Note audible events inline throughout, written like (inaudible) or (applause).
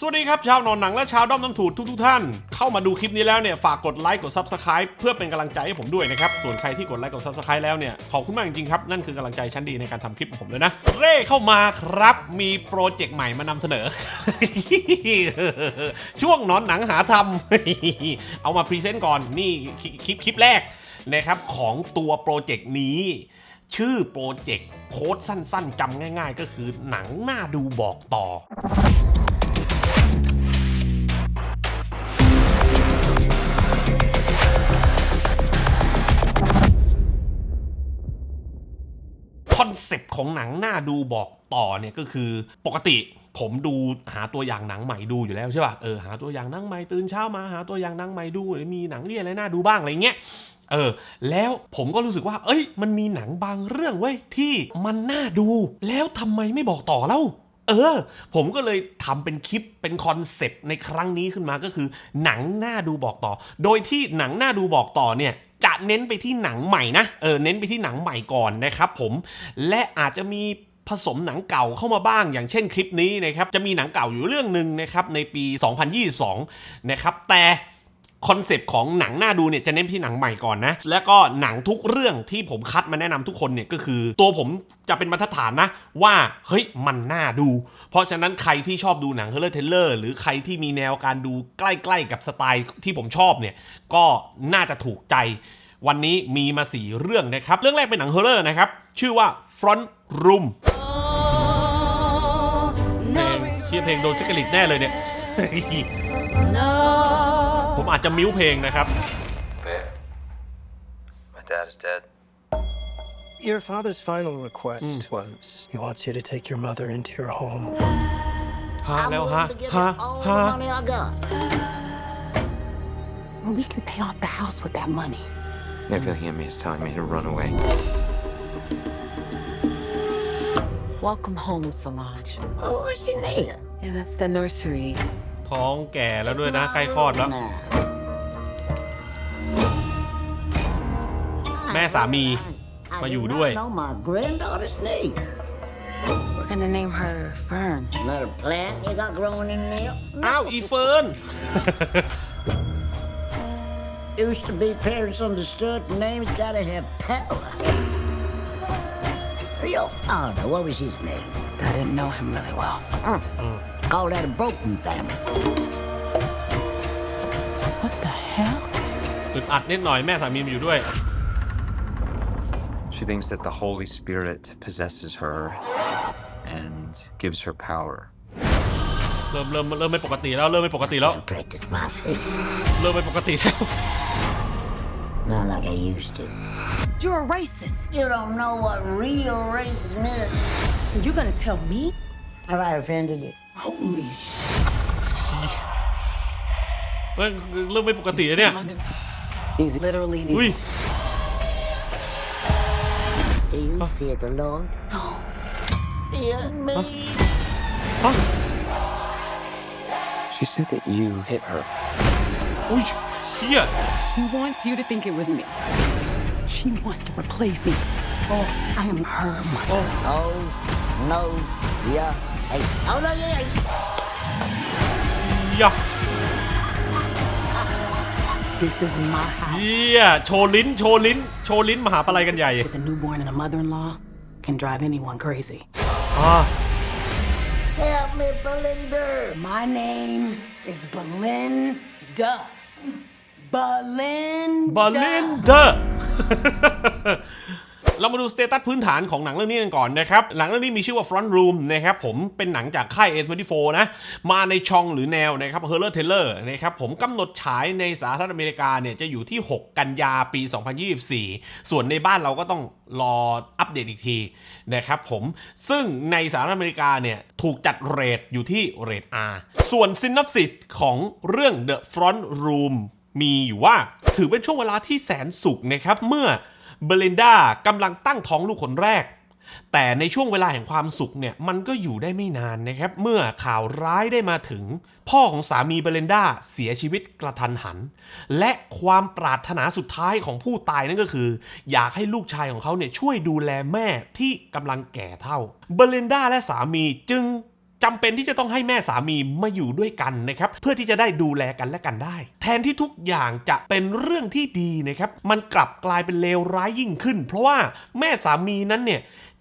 สวัสดีครับ ชาวนอนหนังและชาวด้อมน้ำถูดทุกทท่าน เข้ามาดูคลิปนี้แล้วเนี่ย ฝากกดไลค์กด Subscribe เพื่อเป็นกำลังใจให้ผมด้วยนะครับ ส่วนใครที่กดไลค์กด Subscribe แล้วเนี่ย ขอบคุณมากจริงๆครับ นั่นคือกำลังใจชั้นดีในการทำคลิปของผมเลยนะ เร่เข้ามาครับมีโปรเจกต์ใหม่มานำเสนอ ช่วงนอนหนังหาทำเอามาพรีเซนต์ก่อนนี่คลิปคลิปแรกนะครับของตัวโปรเจกต์นี้ชื่อโปรเจกต์โค้ดสั้นๆจำง่าย ๆ ก็คือหนังหน้าดูบอกต่อ อนเซปต์ของหนังหน้าดูบอกต่อเนี่ยก็คือปกติผมดูหาตัวอย่างหนังใหม่ดูอยู่แล้วใช่ป่ะเออหาตัวอย่างหนังใหม่ตื่นเช้ามาหาตัวอย่างหนังใหม่ดูมีหนังเรียอะไรน่าดูบ้างอะไรเงี้ยเออแล้วผมก็รู้สึกว่า เอ้ย มันมีหนังบางเรื่องเว้ยที่มันน่าดู แล้วทำไมไม่บอกต่อเล่า เออ ผมก็เลยทำเป็นคลิปเป็นคอนเซปต์ในครั้งนี้ขึ้นมาก็คือ หนังหน้าดูบอกต่อ โดยที่หนังหน้าดูบอกต่อเนี่ยจะเน้นไปที่หนังใหม่นะเออเน้นไปที่หนังใหม่ก่อนนะครับผมและอาจจะมีผสมหนังเก่าเข้ามาบ้าง อย่างเช่นคลิปนี้นะครับจะมีหนังเก่าอยู่เรื่องหนึ่งนะครับในปี 2022 นะครับแต่ คอนเซปต์ของหนังหน้าดูเนี่ยจะเน้นที่หนังใหม่ก่อนนะ แล้วก็หนังทุกเรื่องที่ผมคัดมาแนะนำทุกคนเนี่ยก็คือ ตัวผมจะเป็นมาตรฐานนะ ว่าเฮ้ยมันน่าดู เพราะฉะนั้นใครที่ชอบดูหนังเฮเลอร์เทเลอร์หรือใครที่มีแนวการดูใกล้ๆกับสไตล์ที่ผมชอบเนี่ยก็น่าจะถูกใจ วันนี้มีมาสี่เรื่องนะครับ เรื่องแรกเป็นหนังเฮเลอร์นะครับชื่อว่า Front Room เพลงเชียเพลงโดนซิกลิตแน่เลยเนี่ยผม อาจจะมิ้วเพลงนะครับ Babe, my dad is dead. Your father's final request was he wants you to take your mother into your home. ฮะ I'm แล้วฮะ willing to give ฮะ him all ฮะ the money I got. We can pay off the house with that money. Everything in me is telling me to run away. Welcome home, Solange. Oh, what's in there? Yeah, that's the nursery. ท้องแก่แล้วด้วยนะ ใกล้คลอดแล้ว Now. แม่สามี I มา did อยู่ not ด้วย know my granddaughter's name. We're gonna name her Fern. Another plant you got growing in there? อ้าว อีเฟิร์น Used to be parents understood the name's gotta have power. Your father, what was his name? I didn't know him really well. Call that a broken family. What the hell? อึดอัดนิดหน่อยแม่สามีมาอยู่ด้วย She thinks that the Holy Spirit possesses her and gives her power. เริ่มเริ่มเริ่มไม่ปกติแล้ว เริ่มไม่ปกติแล้ว I'll practice my face. เริ่มไม่ปกติแล้ว Not like I used to. You're a racist. You don't know what real racism is. You're gonna tell me? Have I offended you? Holy shit. เริ่มเริ่มไม่ปกติแล้วเนี่ย He's literally อุ้ย do you huh? fear the Lord? No. Fear me. Huh? Huh? She said that you hit her. Oh, yeah. She wants you to think it was me. She wants to replace me. Oh, I am her mother. Oh, no, no, yeah, hey. oh no, yeah. Yeah. This is my เฮี house. ยโชว์ลิ้น โชว์ลิ้น โชว์ลิ้นมหาปะไรกันใหญ่ With a newborn and a mother-in-law can drive anyone crazy. อ่า Help me, Belinda. My name is Belinda. Belinda. บาลินเดอร์ เรามาดูสเตตัสพื้นฐานของหนังเรื่องนี้กันก่อนนะครับ หนังเรื่องนี้มีชื่อว่า Front Room นะครับผมเป็นหนังจากค่าย A24 นะ มาในช่องหรือแนวนะครับ Horror Thriller นะครับผมกำหนดฉายในสหรัฐอเมริกาเนี่ยจะอยู่ที่ 6 กันยาปี 2024 ส่วนในบ้านเราก็ต้องรออัปเดตอีกทีนะครับผมซึ่งในสหรัฐอเมริกาเนี่ยถูกจัดเรทอยู่ที่เรท R ส่วนซิน o ปซิสของเรื่อง The Front Room มีอยู่ว่าถือเป็นช่วงเวลาที่แสนสุขนะครับเมื่อ เบลินดากำลังตั้งท้องลูกคนแรก แต่ในช่วงเวลาแห่งความสุขเนี่ยมันก็อยู่ได้ไม่นานนะครับ เมื่อข่าวร้ายได้มาถึง พ่อของสามีเบลินดาเสียชีวิตกระทันหัน และความปรารถนาสุดท้ายของผู้ตายนั่นก็คือ อยากให้ลูกชายของเขาเนี่ยช่วยดูแลแม่ที่กำลังแก่เท่า เบลินดาและสามีจึง จำเป็นที่จะต้องให้แม่สามีมาอยู่ด้วยกันนะครับเพื่อที่จะได้ดูแลกันและกันได้ แทนที่ทุกอย่างจะเป็นเรื่องที่ดีนะครับมันกลับกลายเป็นเลวร้ายยิ่งขึ้น เพราะว่าแม่สามีนั้นเนี่ย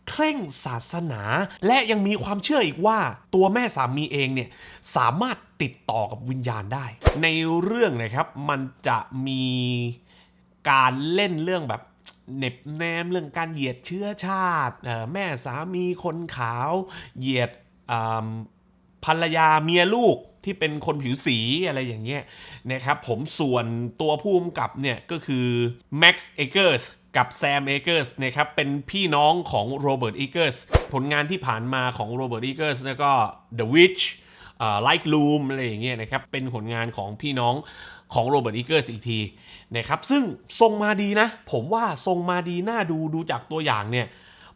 เคร่งศาสนา และยังมีความเชื่ออีกว่าตัวแม่สามีเองเนี่ยสามารถติดต่อกับวิญญาณได้ ในเรื่องนะครับมันจะมีการเล่นเรื่องแบบเน็บแนมเรื่องการเหยียดเชื้อชาติแม่สามีคนขาว เหยียด ภรรยาเมียลูกที่เป็นคนผิวสีอะไรอย่างเงี้ยนะครับผมส่วนตัวผู้กำกับเนี่ยก็คือแม็กซ์เอเกอร์สกับแซมเอเกอร์สนะครับเป็นพี่น้องของโรเบิร์ตเอเกอร์สผลงานที่ผ่านมาของโรเบิร์ตเอเกอร์สแล้วก็ The Witch ไลค์ลูมอะไรอย่างเงี้ยนะครับเป็นผลงานของพี่น้องของโรเบิร์ตอีเกอร์สอีกทีนะครับซึ่งทรงมาดีนะ ผมว่าทรงมาดีน่าดูดูจากตัวอย่างเนี่ย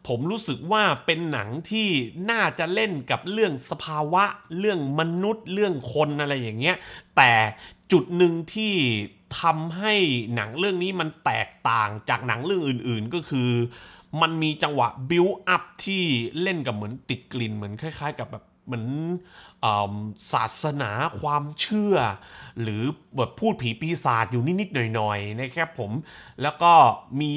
ผมรู้สึกว่าเป็นหนังที่น่าจะเล่นกับเรื่องสภาวะ เรื่องมนุษย์ เรื่องคนอะไรอย่างเงี้ย แต่จุดหนึ่งที่ทำให้หนังเรื่องนี้มันแตกต่างจากหนังเรื่องอื่นๆก็คือมันมีจังหวะบิวอัพที่เล่นกับเหมือนติดกลิ่นเหมือนคล้าย ๆ กับแบบ เหมือนศาสนาความเชื่อ หรือแบบพูดผีปีศาจอยู่นิด ๆ หน่อย ๆ นะครับผม แล้วก็มี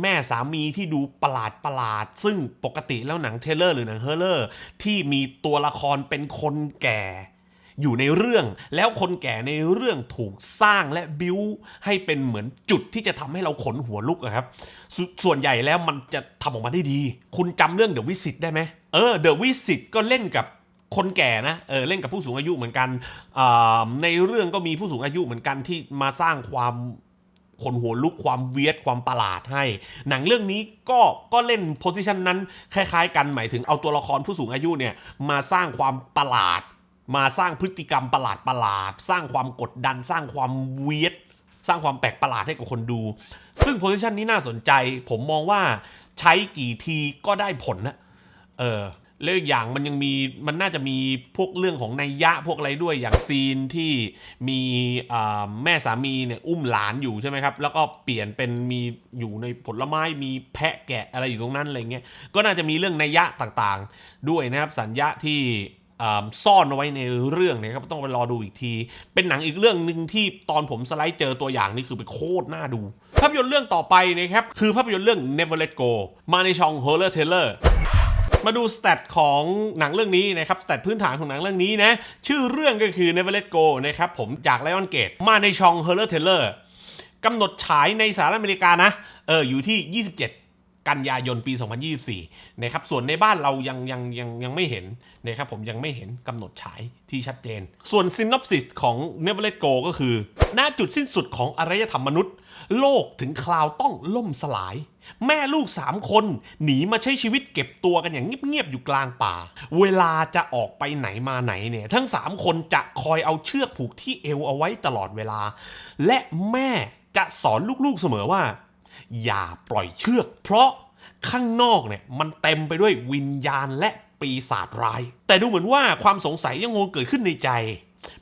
แม่สามีที่ดูประหลาดประหลาดๆซึ่งปกติแล้วหนังเทเลอร์หรือหนังเฮอร์เลอร์ ที่มีตัวละครเป็นคนแก่อยู่ในเรื่องแล้วคนแก่ในเรื่องถูกสร้างและบิวให้เป็นเหมือนจุดที่จะทำให้เราขนหัวลุกอะครับสส่วนใหญ่แล้วมันจะทำออกมาได้ดี คุณจำเรื่องเดอะวิสิตได้ไหมเออเดอะวิสิตก็เล่นกับ คนแก่นะเออเล่นกับผู้สูงอายุเหมือนกันอ่าในเรื่องก็มีผู้สูงอายุเหมือนกันที่มาสร้างความขนหัวลุกความเวียดความประหลาดให้ หนังเรื่องนี้ก็ก็เล่นโพสิชันนั้นคล้าย ๆ กันหมายถึงเอาตัวละครผู้สูงอายุเนี่ยมาสร้างความประหลาด มาสร้างพฤติกรรมประหลาดประหลาดๆสร้างความกดดัน สร้างความเวียดสร้างความแปลกประหลาดให้กับคนดู ซึ่งโพสิชันนี้น่าสนใจ ผมมองว่าใช้กี่ทีก็ได้ผลนะเออ แล้วอีกอย่างมันยังมีมันน่าจะมีพวกเรื่องของนัยยะพวกอะไรด้วยอย่างซีนที่มีแม่สามีเนี่ยอุ้มหลานอยู่ใช่ไหมครับ แล้วก็เปลี่ยนเป็นมีอยู่ในผลไม้มีแพะแกะอะไรอยู่ตรงนั้นอะไรเงี้ยก็น่าจะมีเรื่องนัยยะต่างๆ ด้วยนะครับ สัญญาที่ซ่อนเอาไว้ในเรื่องนะครับต้องไปรอดูอีกที เป็นหนังอีกเรื่องหนึ่งที่ตอนผมสไลด์เจอตัวอย่างนี่คือเป็นโคตรน่าดู ภาพยนตร์เรื่องต่อไปนะครับคือภาพยนตร์เรื่อง Never Let Go มาในช่อง Horror Trailer มาดูสแตทของหนังเรื่องนี้นะครับสแตทพื้นฐานของหนังเรื่องนี้นะ ชื่อเรื่องก็คือ Never Let Go นะครับผมจาก Lion Gate มาในช่อง Horror Trailer กำหนดฉายในสหรัฐอเมริกานะเอออยู่ที่ 27กันยายนปี 2024 นะครับ ส่วนในบ้านเรายังยังยังยังไม่เห็นนะครับผมยังไม่เห็นกำหนดฉายที่ชัดเจน ส่วน synopsis ของ Never Let Go ก็คือณจุดสิ้นสุดของอารยธรรมมนุษย์ โลกถึงคราวต้องล่มสลาย แม่ลูกสามคน หนีมาใช้ชีวิตเก็บตัวกันอย่างเงียบๆอยู่กลางป่า เวลาจะออกไปไหนมาไหนเนี่ย ทั้งสามคนจะคอยเอาเชือกผูกที่เอวเอาไว้ตลอดเวลา และแม่จะสอนลูกๆเสมอว่า อย่าปล่อยเชือก เพราะข้างนอกเนี่ยมันเต็มไปด้วยวิญญาณและปีศาจร้าย แต่ดูเหมือนว่าความสงสัยยังคงเกิดขึ้นในใจ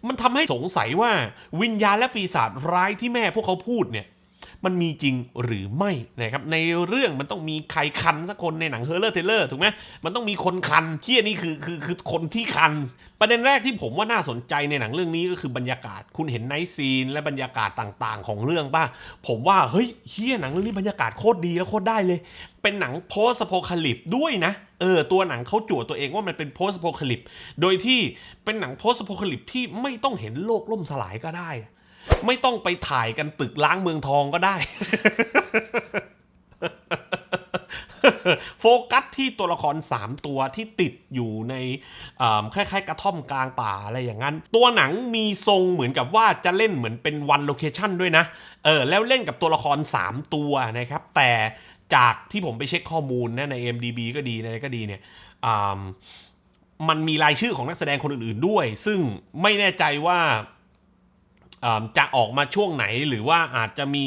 มันทำให้สงสัยว่าวิญญาณและปีศาจร้ายที่แม่พวกเขาพูดเนี่ย มันมีจริงหรือไม่นะครับในเรื่องมันต้องมีใครคันสักคนในหนังเฮอร์เลอร์เทเลอร์ถูกไหมมันต้องมีคนคันเที่อันนี้คือคือคือคนที่คัน ประเด็นแรกที่ผมว่าน่าสนใจในหนังเรื่องนี้ก็คือบรรยากาศ คุณเห็นไนท์ซีน และบรรยากาศต่างๆ ของเรื่องป่ะผมว่าเฮ้ยเฮียหนังเรื่องนี้บรรยากาศโคตรดีแล้วโคตรได้เลย เป็นหนังโพสโ p โ c คาลิปด้วยนะเออตัวหนังเขาจั่วตัวเองว่ามันเป็นโพสโ p โ c โ c คาลิปโดยที่เป็นหนังโพสโ p โ c โ c คาลิปที่ไม่ต้องเห็นโลกล่มสลายก็ได้ ไม่ต้องไปถ่ายกันตึกล้างเมืองทองก็ได้ โฟกัสที่ตัวละคร 3 ตัวที่ติดอยู่ในคล้ายๆ กระท่อมกลางป่าอะไรอย่างนั้น ตัวหนังมีทรงเหมือนกับว่าจะเล่นเหมือนเป็นวันโลเคชั่นด้วยนะ เออ แล้วเล่นกับตัวละคร 3 ตัวนะครับ แต่จากที่ผมไปเช็คข้อมูลนะใน MDB ก็ดีในก็ดีเนี่ยมันมีรายชื่อของนักแสดงคนอื่นๆด้วย ซึ่งไม่แน่ใจว่า จะออกมาช่วงไหนหรือว่าอาจจะมี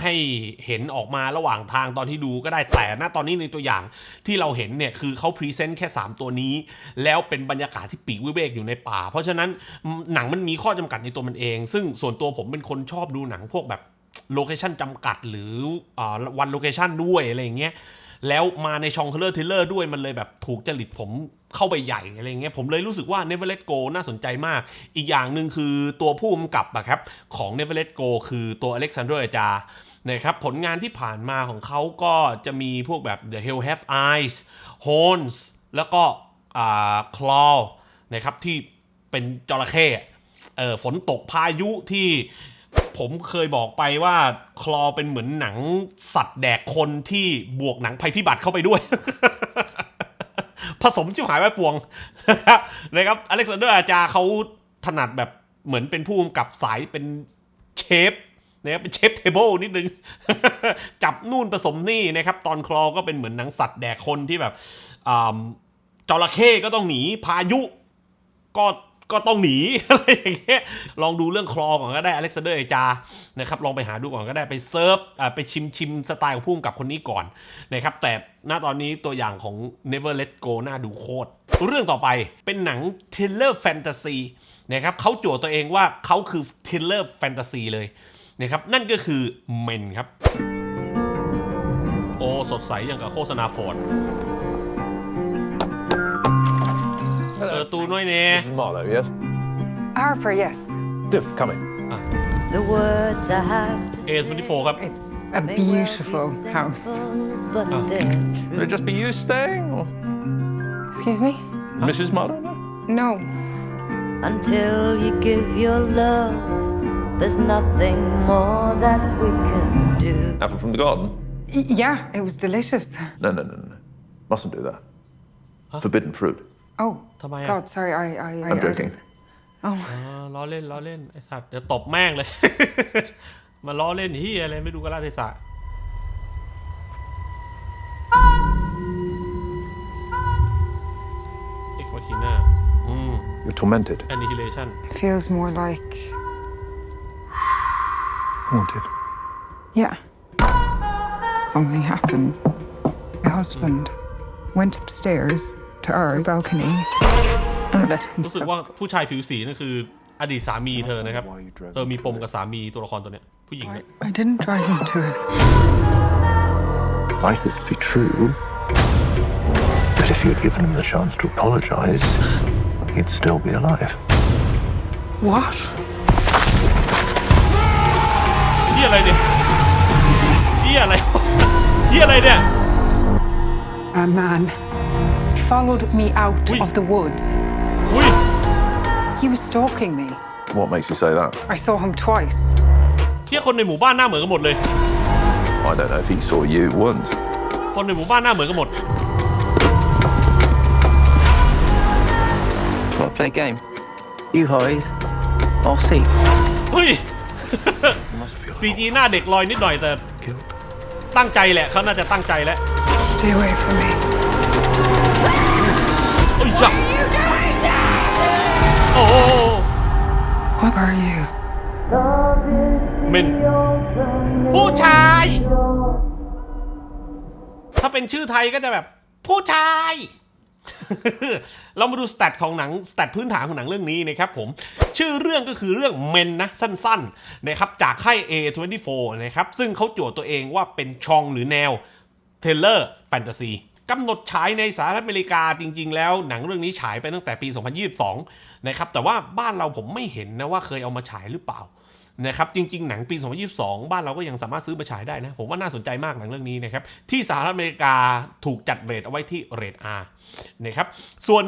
ให้เห็นออกมาระหว่างทางตอนที่ดูก็ได้แต่ณตอนนี้ในตัวอย่างที่เราเห็นเนี่ยคือเขาพรีเซนต์แค่ 3 ตัวนี้ แล้วเป็นบรรยากาศที่ปีกวิเวกอยู่ในป่า เพราะฉะนั้นหนังมันมีข้อจำกัดในตัวมันเอง ซึ่งส่วนตัวผมเป็นคนชอบดูหนังพวกแบบโลเคชันจำกัดหรืออวันโลเคชันด้วยอะไรอย่างเงี้ย แล้วมาในชองเทเลอร์เทเลอร์ด้วยมันเลยแบบถูกจริตผมเข้าไปใหญ่อะไรเงี้ยผมเลยรู้สึกว่า Never Let Go น่าสนใจมาก อีกอย่างหนึ่งคือตัวผู้กำกับอะครับของ Never Let Go คือตัวอเล็กซานเดอร์จานะครับผลงานที่ผ่านมาของเขาก็จะมีพวกแบบ The Hell Have Eyes Horns แล้วก็อ่า Claw นะครับที่เป็นจระเข้เออฝนตกพายุที่ ผมเคยบอกไปว่าคลอเป็นเหมือนหนังสัตว์แดกคนที่บวกหนังภัยพิบัติเข้าไปด้วย ผสมชิบหายไว้ปวงนะครับนะครับอเล็กซานเดอร์อาจาเขาถนัดแบบเหมือนเป็นผู้กำกับสายเป็นเชฟนะครับเป็นเชฟเทเบิลนิดนึง จับนู่นผสมนี่นะครับ ตอนคลอก็เป็นเหมือนหนังสัตว์แดกคนที่แบบจระเข้ก็ต้องหนีพายุก็ ก็ต้องหนีอะไรอย่างเงี้ยลองดูเรื่องคลองก่อนก็ได้อเล็กซานเดอร์เอจานะครับลองไปหาดูก่อนก็ได้ไปเซิร์ฟอ่าไปชิมชิมสไตล์ของผู้กำกับคนนี้ก่อนนะครับแต่ณตอนนี้ตัวอย่างของ Never Let Go น่าดูโคตร เรื่องต่อไปเป็นหนัง t ทเลอร์แฟนตาซีนะครับเขาโจทย์ตัวเองว่าเขาคือ t ทเลอร์แฟนตาซีเลยนะครับนั่นก็คือเมนครับ โอ้สดใสอย่างกับโฆษณาฟอร์ด ตูน้อยเน่ This is Marlowe, yes? Harper, yes. Do, come in. The words I have to A24 ครับ It's a may well be beautiful house. simple, but Oh. they're Will it true. just be you staying, or Excuse me? Mrs. Marlowe? No? No. Until you give your love, there's nothing more that we can do. Apple from the garden? Y- yeah, it was delicious. No, no, no, no. no. Mustn't do that. Forbidden fruit. Oh, Tamaya. God, sorry, I. I, I I'm I- joking. (laughs) oh, อ่าล้อเล่นล้อเล่นไอ้สัตว์เดี๋ยวตบแม่งเลย (laughs) มาล้อเล่นเฮียอะไรไม่ดูกระลาเทศะเอ็กวาทีน่าอืม You're tormented. แอนิฮิเลชัน feels more like. Haunted. Yeah. Something happened. My husband went upstairs To our balcony and let รู้สึก himself. ว่าผู้ชายผิวสีนั่นคืออดีตสามีเธอนะครับ Why you drove เออมี him ปม to กับสามีตัวละครตัวเนี้ยผู้หญิง I, เนี่ย I didn't drive him to it. I thought it'd be true. But if you'd given him the chance to apologize, he'd still be alive. What? เฮียอะไรเนี่ยเฮียอะไรวะเฮียอะไรเนี่ย A man followed me out Oui. of the woods. อุ้ย He was stalking me. What makes you say that? I saw him twice. เฮียคนในหมู่บ้านหน้าเหมือนกันหมดเลย I don't know if he saw you once. คนในหมู่บ้านหน้าเหมือนกันหมด Want to play a game? You hide, I'll see. เฮ้ย You must feel ซีจีหน้าเด็กลอยนิดหน่อยแต่ guilt. ตั้งใจแหละเขาน่าจะตั้งใจแล้ว Stay away from me. โอ้ยจับโอ้โห What are you? เมนผู้ชาย ถ้าเป็นชื่อไทยก็จะแบบ ผู้ชาย เรามาดูสแตทของหนังสแตทพื้นฐานของหนังเรื่องนี้นะครับผม ชื่อเรื่องก็คือเรื่องเมนนะ สั้นๆนะครับจากค่าย A24 นะครับ ซึ่งเขาโจทย์ตัวเองว่าเป็นชองหรือแนวเทเลอร์แฟนตาซี กำหนดฉายในสหรัฐอเมริกาจริง ๆ แล้วหนังเรื่องนี้ฉายไปตั้งแต่ปี 2022 นะครับ แต่ว่าบ้านเราผมไม่เห็นนะว่าเคยเอามาฉายหรือเปล่านะครับจริง ๆ หนังปี 2022 บ้านเราก็ยังสามารถซื้อมาฉายได้นะ ผมว่าน่าสนใจมากหนังเรื่องนี้นะครับ ที่สหรัฐอเมริกาถูกจัดเรทเอาไว้ที่เรท R นะครับส่วน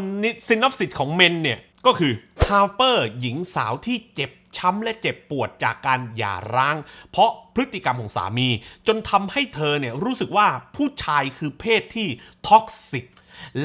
ซินอฟสิตของเมนเนี่ย ก็คือฮาร์เปอร์หญิงสาวที่เจ็บช้ำและเจ็บปวดจากการหย่าร้าง เพราะพฤติกรรมของสามี จนทำให้เธอเนี่ยรู้สึกว่าผู้ชายคือเพศที่ท็อกซิก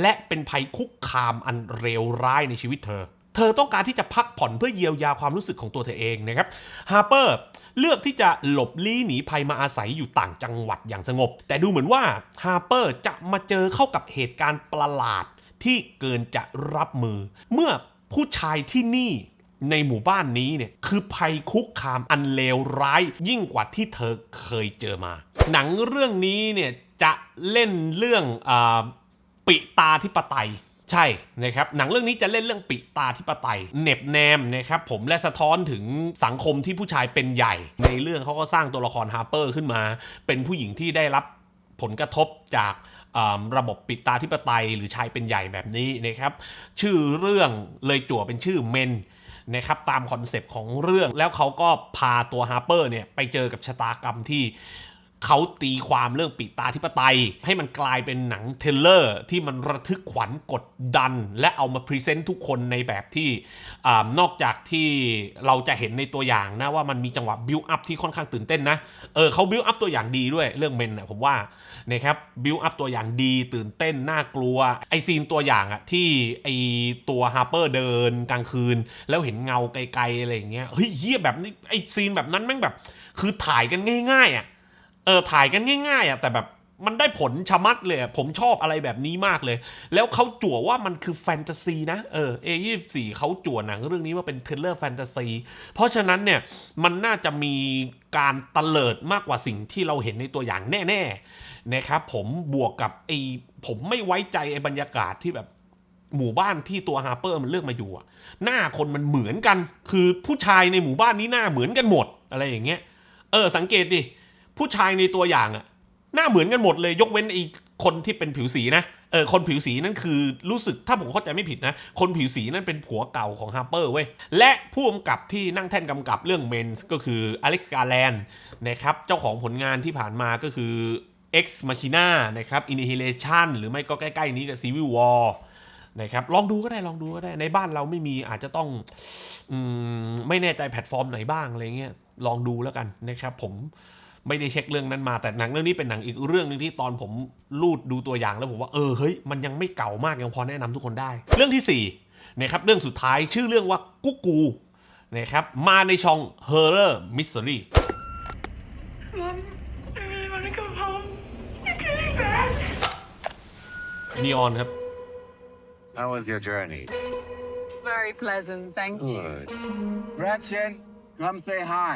และเป็นภัยคุกคามอันเลวร้ายในชีวิตเธอ เธอต้องการที่จะพักผ่อนเพื่อเยียวยาความรู้สึกของตัวเธอเองนะครับ ฮาร์เปอร์เลือกที่จะหลบลี้หนีภัยมาอาศัยอยู่ต่างจังหวัดอย่างสงบ แต่ดูเหมือนว่าฮาร์เปอร์จะมาเจอเข้ากับเหตุการณ์ประหลาดที่เกินจะรับมือ เมื่อ ผู้ชายที่นี่ในหมู่บ้านนี้เนี่ยคือภัยคุกคามอันเลวร้ายยิ่งกว่าที่เธอเคยเจอมา หนังเรื่องนี้เนี่ยจะเล่นเรื่องอปิตาธิปไตยใช่นะครับหนังเรื่องนี้จะเล่นเรื่องปิตาธิปไตยเน็บแนมนะครับผมและสะท้อนถึงสังคมที่ผู้ชายเป็นใหญ่ ในเรื่องเขาก็สร้างตัวละครฮาร์เปอร์ขึ้นมา เป็นผู้หญิงที่ได้รับผลกระทบจาก ระบบปิดตาธิปไตยหรือชายเป็นใหญ่แบบนี้นะครับ ชื่อเรื่องเลยจั่วเป็นชื่อเมนนะครับตามคอนเซปต์ของเรื่องแล้วเขาก็พาตัวฮาร์เปอร์เนี่ยไปเจอกับชะตากรรมที่ เขาตีความเรื่องปิดตาธิปไตย ให้มันกลายเป็นหนังเทเลอร์ ที่มันระทึกขวัญกดดัน และเอามาพรีเซนต์ทุกคนในแบบที่อนอกจากที่เราจะเห็นในตัวอย่างนะว่ามันมีจังหวะบิวอัพที่ค่อนข้างตื่นเต้นนะเออเขาบิวอัพตัวอย่างดีด้วยเรื่องเมนนะผมว่านะครับบิวอัพตัวอย่างดีตื่นเต้นน่ากลัวไอซีนตัวอย่างอะที่ไอตัวฮาร์เปอร์เดินกลางคืน แล้วเห็นเงาไกลๆอะไรอย่างเงี้ยเฮ้ยเฮียแบบนี้ไอซีนแบบนั้นแม่งแบบ คือถ่ายกันง่ายๆอะ เออถ่ายกันง่ายๆอะแต่แบบมันได้ผลชะมัดเลยผมชอบอะไรแบบนี้มากเลย แล้วเขาจั่วว่ามันคือแฟนตาซีนะ เออ A24 เขาจั่วหนังเรื่องนี้ว่าเป็นเทเลอร์แฟนตาซี เพราะฉะนั้นเนี่ยมันน่าจะมีการตะเลิดมากกว่าสิ่งที่เราเห็นในตัวอย่างแน่ๆนะครับผมบวกกับไอ้ผมไม่ไว้ใจไอ้บรรยากาศที่แบบหมู่บ้านที่ตัวฮาร์เปอร์มันเลือกมาอยู่อะหน้าคนมันเหมือนกัน คือผู้ชายในหมู่บ้านนี้หน้าเหมือนกันหมดอะไรอย่างเงี้ย เออสังเกตดิ ผู้ชายในตัวอย่างอะหน้าเหมือนกันหมดเลย ยกเว้นไอ้คนที่เป็นผิวสีนะเออคนผิวสีนั่นคือรู้สึกถ้าผมเข้าใจไม่ผิดนะ คนผิวสีนั่นเป็นผัวเก่าของฮาร์เปอร์เว้ย และผู้กำกับที่นั่งแท่นกำกับเรื่องเมนส์ก็คืออเล็กซ์กาแลนนะครับ เจ้าของผลงานที่ผ่านมาก็คือ Ex Machina นะครับ Annihilation หรือไม่ก็ใกล้ๆนี้กับ Civil War นะครับลองดูก็ได้ลองดูก็ได้ในบ้านเราไม่มีอาจจะต้องอมไม่แน่ใจแพลตฟอร์มไหนบ้างอะไรเงี้ยลองดูแล้วกันนะครับผม ไม่ได้เช็คเรื่องนั้นมา แต่หนังเรื่องนี้เป็นหนังอีกเรื่องหนึงที่ตอนผมลูดดูตัวอย่างแล้วผมว่าเออเฮ้ยมันยังไม่เก่ามากยังพอแนะนำทุกคนได้ เรื่องที่สี่นะครับเรื่องสุดท้ายชื่อเรื่องว่ากุ๊กกูนะครับมาในช่อง Horror Mystery n นีออนครับ How was your journey? Very pleasant, thank you. Good. Gretchen, come say hi.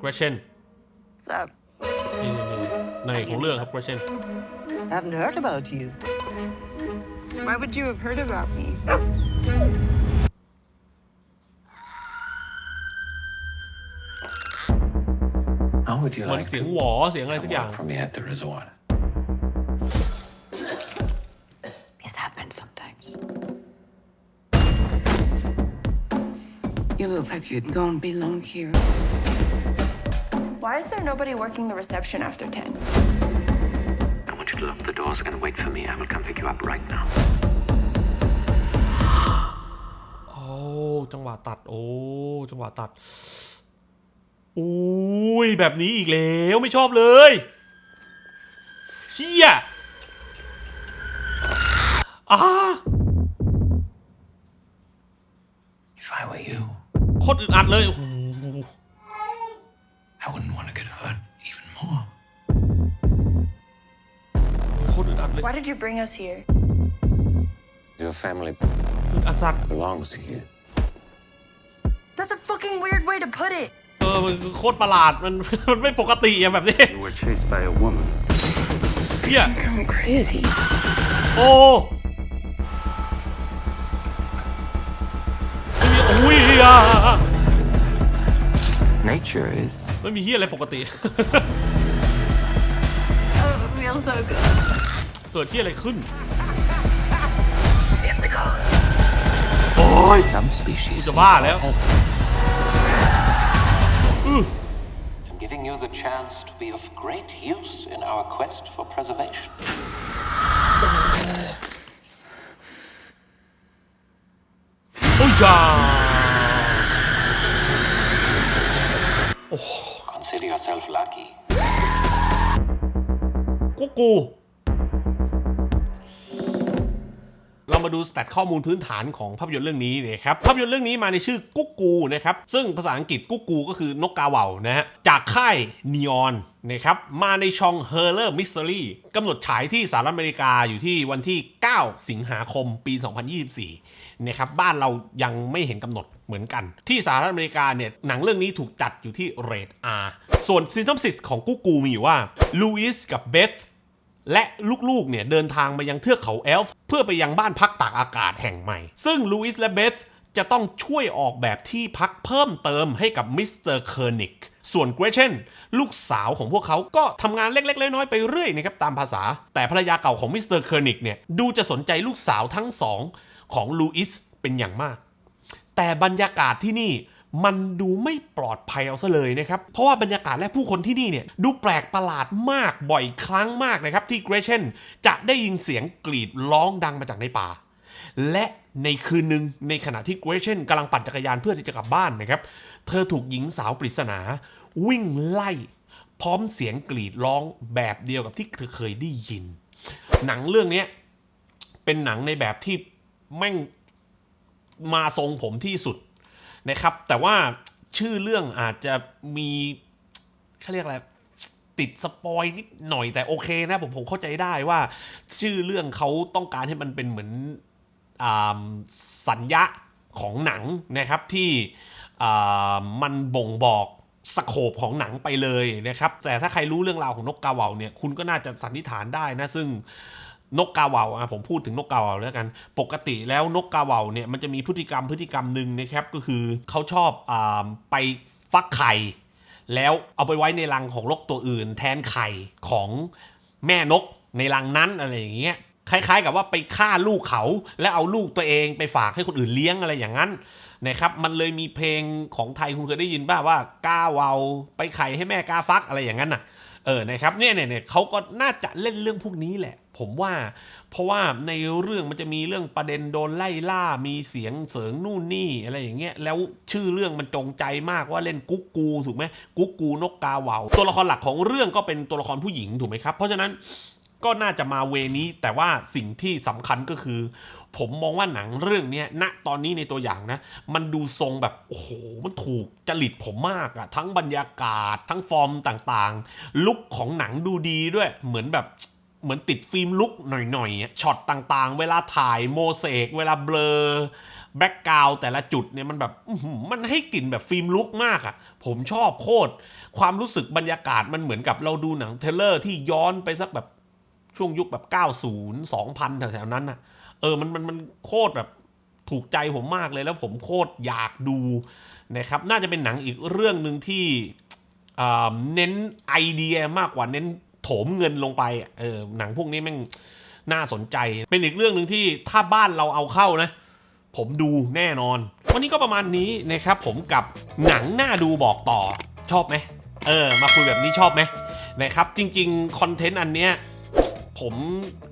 เก รเชนเกรเชน What's up? นี่นี่นี่ในของเรื่องครับเกรเชน Haven't heard about you. Why would you have heard about me? How would you เหมือน like เสียง to หวอเสียงอะไรสักอย่าง walk from me at the resort? This happens sometimes. You look like you don't belong here. Why is there nobody working the reception after 10? I want you to lock the doors and wait for me. I will come pick you up right now. โอ้จังหวะตัด โอ้จังหวะตัดอุ้ยแบบนี้อีกแล้วไม่ชอบเลยเชี่ยอ่า If I were you, โคตรอึดอัดเลยโอ้โห Why did you bring us here? Your family อึดอัดสัตว์ belongs here. That's a fucking weird way to put it. เ(laughs) ออ มันโคตรประหลาด มัน มันไม่ปกติอะแบบนี้ You were chased by a woman. เชี่ย I'm crazy. โอ้ไม่มีอุ้ยอ่ะ Nature is (laughs) ไม่มีเฮียอะไรปกติ (laughs) Oh, it feels so good. เกิดที่อะไรขึ้น We have to go. Some species. จะบ้าแล้ว I'm giving you the chance to be of great use in our quest for preservation. โอ้ยจ้า Consider yourself lucky. กูกู มาดูสแตทข้อมูลพื้นฐานของภาพยนตร์เรื่องนี้นะครับภาพยนตร์เรื่องนี้มาในชื่อกุ๊กกูนะครับซึ่งภาษาอังกฤษกุ๊กกูก็คือนกกาเหว่านะฮะจากค่ายนีออนนะครับมาในช่อง h o r r o r Mystery กำหนดฉายที่สหรัฐอเมริกาอยู่ที่วันที่ 9 สิงหาคมปี 2024นะครับบ้านเรายังไม่เห็นกำหนดเหมือนกัน ที่สหรัฐอเมริกาเนี่ยหนังเรื่องนี้ถูกจัดอยู่ที่เรท R ส่วนซิน o อ s ซิสของกุ๊กกูมีอยู่ว่าลูอิสกับเบธ และลูกๆเนี่ยเดินทางมายังเทือกเขาเอลฟ์เพื่อไปยังบ้านพักตากอากาศแห่งใหม่ ซึ่งลูอิสและเบธจะต้องช่วยออกแบบที่พักเพิ่มเติมให้กับมิสเตอร์เคอร์นิกส่วนเกรเชนลูกสาวของพวกเขาก็ทำงานเล็ก ๆ น้อยๆไปเรื่อยนะครับตามภาษา แต่ภรรยาเก่าของมิสเตอร์เคอร์นิกเนี่ยดูจะสนใจลูกสาวทั้งสองของลูอิสเป็นอย่างมาก แต่บรรยากาศที่นี่ มันดูไม่ปลอดภัยเอาซะเลยนะครับ เพราะว่าบรรยากาศและผู้คนที่นี่เนี่ยดูแปลกประหลาดมากบ่อยครั้งมากนะครับที่เกรเชนจะได้ยินเสียงกรีดร้องดังมาจากในป่า และในคืนหนึ่งในขณะที่เกรเชนกำลังปั่นจักรยานเพื่อที่จะกลับบ้านนะครับ เธอถูกหญิงสาวปริศนา วิ่งไล่ พร้อมเสียงกรีดร้องแบบเดียวกับที่เธอเคยได้ยิน หนังเรื่องนี้เป็นหนังในแบบที่แม่งมาทรงผมที่สุด นะครับ แต่ว่าชื่อเรื่องอาจจะมีเขาเรียกอะไรติดสปอยนิดหน่อยแต่โอเคนะผมผมเข้าใจได้ว่า ชื่อเรื่องเขาต้องการให้มันเป็นเหมือนอสัญญะของหนังนะครับที่มันบ่งบอกสโคปของหนังไปเลยนะครับ แต่ถ้าใครรู้เรื่องราวของนกกาเหว่าเนี่ยคุณก็น่าจะสันนิษฐานได้นะ ซึ่ง นกกาเหว่าอะผมพูดถึงนกกาเหว่าแล้วกัน ปกติแล้วนกกาเหว่าเนี่ยมันจะมีพฤติกรรมพฤติกรรมหนึ่งนะครับก็คือเขาชอบอาไปฟักไข่ แล้วเอาไปไว้ในรังของนกตัวอื่น แทนไข่ของแม่นกในรังนั้นอะไรอย่างเงี้ยคล้ายๆ กับว่าไปฆ่าลูกเขาแล้วเอาลูกตัวเองไปฝากให้คนอื่นเลี้ยงอะไรอย่างนั้นนะครับมันเลยมีเพลงของไทยคุณเคยได้ยินป่ะว่ากาเวาไปไข่ให้แม่กาฟักอะไรอย่างนั้นน่ะ เออนะครับเนี่ยเนี่ยเนี่ยเขาก็น่าจะเล่นเรื่องพวกนี้แหละ ผมว่าเพราะว่าในเรื่องมันจะมีเรื่องประเด็นโดนไล่ล่ามีเสียงเสริงนู่นนี่อะไรอย่างเงี้ยแล้วชื่อเรื่องมันจงใจมากว่าเล่นกุ๊กกูถูกไหมกุ๊กกูนกกาเหว่าตัวละครหลักของเรื่องก็เป็นตัวละครผู้หญิงถูกไหมครับเพราะฉะนั้น ก็น่าจะมาเวนี้ แต่ว่าสิ่งที่สำคัญก็คือ ผมมองว่าหนังเรื่องนี้ยณตอนนี้ในตัวอย่างนะ มันดูทรงแบบโอ้โหมันถูกจริตผมมากอะทั้งบรรยากาศ ทั้งฟอร์มต่างๆ ลุคของหนังดูดีด้วยเหมือนแบบเหมือนติดฟิล์มลุกหน่อยๆอะช็อตต่างๆ เวลาถ่ายโมเสก เวลาเบลอ แบ็กกราวแต่ละจุดเนี่ยมันแบบมันให้กลิ่นแบบฟิล์มลุกมากอะผมชอบโคตร ความรู้สึกบรรยากาศมันเหมือนกับเราดูหนังเทเลอร์ที่ย้อนไปสักแบบ ช่วงยุคแบบ 90 2000 แถวๆนั้นอะเออมันมันมันโคตรแบบถูกใจผมมากเลยแล้วผมโคตรอยากดูนะครับ น่าจะเป็นหนังอีกเรื่องหนึ่งที่เน้นไอเดียมากกว่าเน้นโถมเงินลงไปเออหนังพวกนี้แม่งน่าสนใจ เป็นอีกเรื่องหนึ่งที่ถ้าบ้านเราเอาเข้านะ ผมดูแน่นอน วันนี้ก็ประมาณนี้นะครับ ผมกับหนังน่าดูบอกต่อชอบไหมเออ มาคุยแบบนี้ชอบไหมนะครับ จริง ๆ คอนเทนต์อันเนี้ย ผม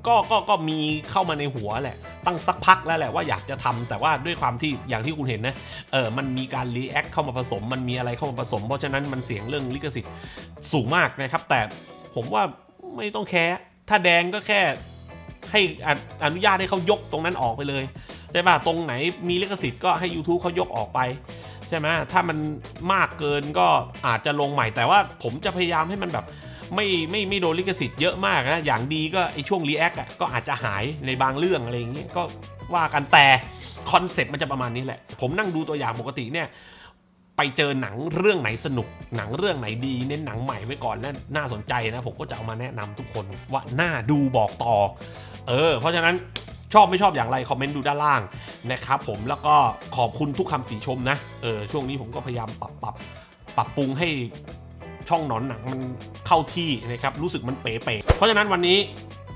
ก็ก็ก็มีเข้ามาในหัวแหละ ตั้งสักพักแล้วแหละว่าอยากจะทำแต่ว่าด้วยความที่อย่างที่คุณเห็นนะเออมันมีการรีแอคเข้ามาผสม มันมีอะไรเข้ามาผสม เพราะฉะนั้นมันเสียงเรื่องลิขสิทธิ์สูงมากนะครับ แต่ผมว่าไม่ต้องแคร์ถ้าแดงก็แค่ให้ออนุญาตให้เขายกตรงนั้นออกไปเลยใช่ป่ะตรงไหนมีลิขสิทธิ์ก็ให้ YouTube เขายกออกไปใช่ไหมถ้ามันมากเกินก็อาจจะลงใหม่แต่ว่าผมจะพยายามให้มันแบบ ไม่ไม่ไม่โดนลิขสิทธิ์เยอะมากนะ อย่างดีก็ไอช่วงรีแอคอะก็อาจจะหายในบางเรื่องอะไรอย่างเงี้ยก็ว่ากันแต่คอนเซ็ปต์มันจะประมาณนี้แหละ ผมนั่งดูตัวอย่างปกติเนี่ยไปเจอหนังเรื่องไหนสนุก หนังเรื่องไหนดีเน้นหนังใหม่ไว้ก่อนและน่าสนใจนะ ผมก็จะเอามาแนะนำทุกคนว่าน่าดูบอกต่อ เออ เพราะฉะนั้นชอบไม่ชอบอย่างไร คอมเมนต์ดูด้านล่างนะครับผมแล้วก็ขอบคุณทุกคำติชมนะ เออช่วงนี้ผมก็พยายามปรับปรับปรับปรุงให้ ช่องหนอนหนังมันเข้าที่นะครับรู้สึกมันเป๋ๆเพราะฉะนั้นวันนี้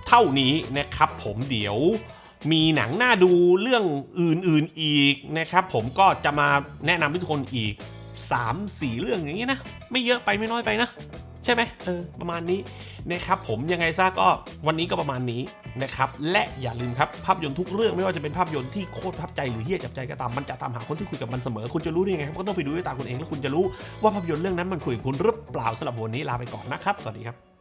เท่านี้นะครับผมเดี๋ยวมีหนังน่าดูเรื่องอื่นๆอีกนะครับผมก็จะมาแนะนำให้ทุกคนอีก 3-4 เรื่องอย่างนี้นะ ไม่เยอะไปไม่น้อยไปนะ ใช่ไหมเออประมาณนี้นะครับผมยังไงซะก็วันนี้ก็ประมาณนี้นะครับและอย่าลืมครับภาพยนตร์ทุกเรื่องไม่ว่าจะเป็นภาพยนตร์ที่โคตรทับใจหรือเฮี้ยจับใจก็ตามมันจะตามหาคนที่คุยกับมันเสมอคุณจะรู้ได้ยังไงครับก็ต้องไปดูด้วยตาคุณเองแล้วคุณจะรู้ว่าภาพยนตร์เรื่องนั้นมันคุยกับคุณหรือเปล่าสำหรับวันนี้ลาไปก่อนนะครับสวัสดีครับ